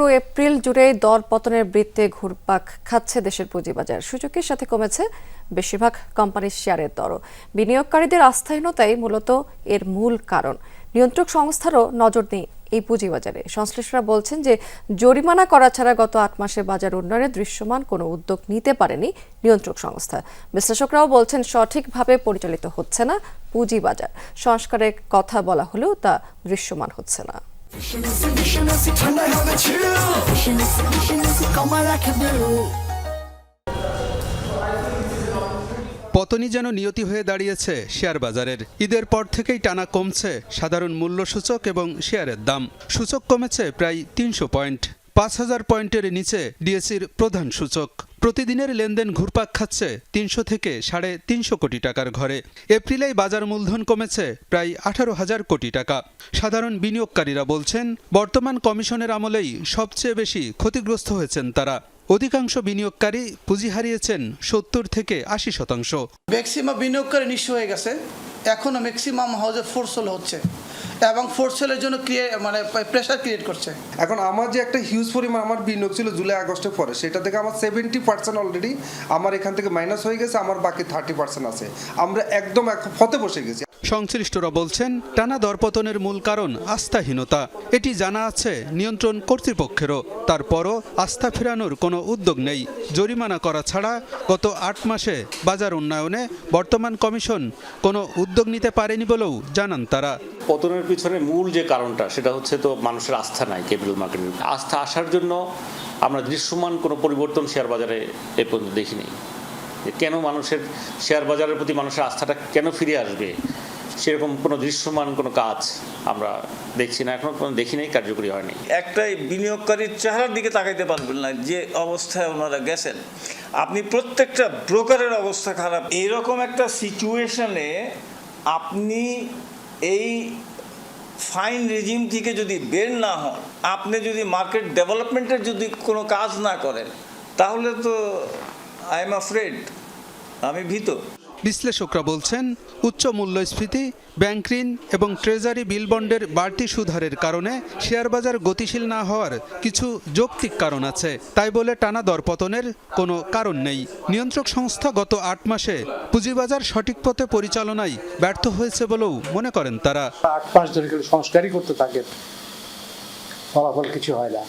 পুরো এপ্রিল জুড়ে দর পতনের বৃত্তে ঘুরপাক খাচ্ছে দেশের পুঁজিবাজার। সূচকের সাথে কমেছে বেশিরভাগ কোম্পানির শেয়ারের দরও। বিনিয়োগকারীদের আস্থাহীনতাই মূলত এর মূল কারণ। নিয়ন্ত্রক সংস্থারও নজর নেই এই পুঁজিবাজারে। সংশ্লিষ্টরা বলছেন যে, জরিমানা করা ছাড়া গত আট মাসে বাজার উন্নয়নে দৃশ্যমান কোনো উদ্যোগ নিতে পারেনি নিয়ন্ত্রক সংস্থা। বিশ্লেষকরাও বলছেন, সঠিকভাবে পরিচালিত হচ্ছে না পুঁজিবাজার। সংস্কারের কথা বলা হলেও তা দৃশ্যমান হচ্ছে না। পতনই যেন নিয়তি হয়ে দাঁড়িয়েছে শেয়ার বাজারের। ঈদের পর থেকেই টানা কমছে সাধারণ মূল্য সূচক এবং শেয়ারের দাম। সূচক কমেছে প্রায় তিনশো পয়েন্ট। পাঁচ হাজার পয়েন্টের নিচে ডিএসির প্রধান সূচক। প্রতিদিনের লেনদেন ঘুরপাক খাচ্ছে তিনশো থেকে সাড়ে তিনশো কোটি টাকার ঘরে। এপ্রিলেই বাজার মূলধন কমেছে প্রায় আঠারো হাজার কোটি টাকা। সাধারণ বিনিয়োগকারীরা বলছেন, বর্তমান কমিশনের আমলেই সবচেয়ে বেশি ক্ষতিগ্রস্ত হয়েছেন তারা। অধিকাংশ বিনিয়োগকারী পুঁজি হারিয়েছেন সত্তর থেকে আশি শতাংশ। ম্যাক্সিমাম বিনিয়োগকারী নিঃস্ব হয়ে গেছে। এখনও ম্যাক্সিমাম হাউজে ফোরসেল হচ্ছে এবং ফোর্স ফোরসেলের জন্য ক্রিয়ে মানে প্রেশার ক্রিয়েট করছে। এখন আমার যে একটা হিউজ পরিমাণ আমার বিনিয়োগ ছিল জুলাই, আগস্টের পরে, সেটা থেকে আমার সেভেন্টি পার্সেন্ট অলরেডি আমার এখান থেকে মাইনাস হয়ে গেছে, আমার বাকি থার্টি পার্সেন্ট আছে। আমরা একদম এক ফতে বসে গেছি। সংশ্লিষ্টরা বলছেন, টানা দরপতনের মূল কারণ আস্থাহীনতা। এটি জানা আছে নিয়ন্ত্রণ কর্তৃপক্ষেরও। তারপরও আস্থা ফেরানোর কোনো উদ্যোগ নেই। জরিমানা করা ছাড়া গত আট মাসে বাজার উন্নয়নে বর্তমান কমিশন কোনো উদ্যোগ নিতে পারেনি বলেও জানান তারা। পতনের পিছনে মূল যে কারণটা, সেটা হচ্ছে তো মানুষের আস্থা নাই ক্যাপিটাল মার্কেটে আস্থা আসার জন্য আমরা দৃশ্যমান কোনো পরিবর্তন শেয়ার বাজারে এ পর্যন্ত দেখিনি। কেন মানুষের শেয়ার বাজারের প্রতি মানুষের আস্থাটা কেন ফিরে আসবে? সেরকম কোনো দৃশ্যমান কোনো কাজ আমরা দেখছি না, এখনও কোনো দেখি নাই, কার্যকরী হয়নি। একটাই বিনিয়োগকারীর চেহারার দিকে তাকাইতে পারবেন না, যে অবস্থায় ওনারা গেছেন। আপনি প্রত্যেকটা ব্রোকারের অবস্থা খারাপ। এইরকম একটা সিচুয়েশনে আপনি এই ফাইন রেজিম থেকে যদি বের না হন, আপনি যদি মার্কেট ডেভেলপমেন্টের যদি কোনো কাজ না করেন, তাহলে তো আই এম আফ্রেড, আমি ভীত। বিশ্লেষকরা বলছেন, উচ্চ মূল্যস্ফীতি, ব্যাংক ঋণ এবং ট্রেজারি বিল বন্ডের বাড়তি সুধারের কারণে শেয়ার বাজার গতিশীল না হওয়ার কিছু যৌক্তিক কারণ আছে। তাই বলে টানা দরপতনের কোনো কারণ নেই। নিয়ন্ত্রক সংস্থা গত আট মাসে পুঁজিবাজার সঠিক পথে পরিচালনায় ব্যর্থ হয়েছে বলেও মনে করেন তারা। আট মাস ধরে সংস্কারই করতে ফলাফল কিছু হয় না।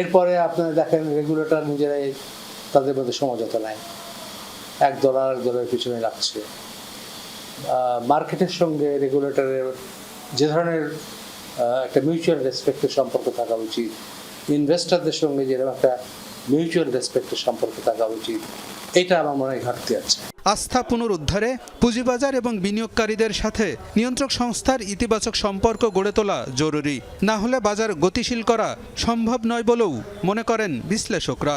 এরপরে আপনারা দেখেন রেগুলেটর নিজেরাই তাদের মধ্যে সমঝোতা নাই এক দল আর এক দলের পিছনে রাখছে মার্কেটের সঙ্গে রেগুলেটরের যে ধরনের একটা মিউচুয়াল রেসপেক্টের সম্পর্ক থাকা উচিত। ইনভেস্টরদের সঙ্গে যেরকম একটা মিউচুয়াল রেসপেক্টের সম্পর্ক থাকা উচিত। এটা আমার মনে হয় ঘাটতি আছে। আস্থা পুনরুদ্ধারে, পুঁজিবাজার এবং বিনিয়োগকারীদের সাথে নিয়ন্ত্রক সংস্থার ইতিবাচক সম্পর্ক গড়ে তোলা জরুরি। না হলে বাজার গতিশীল করা সম্ভব নয় বলেও মনে করেন বিশ্লেষকরা।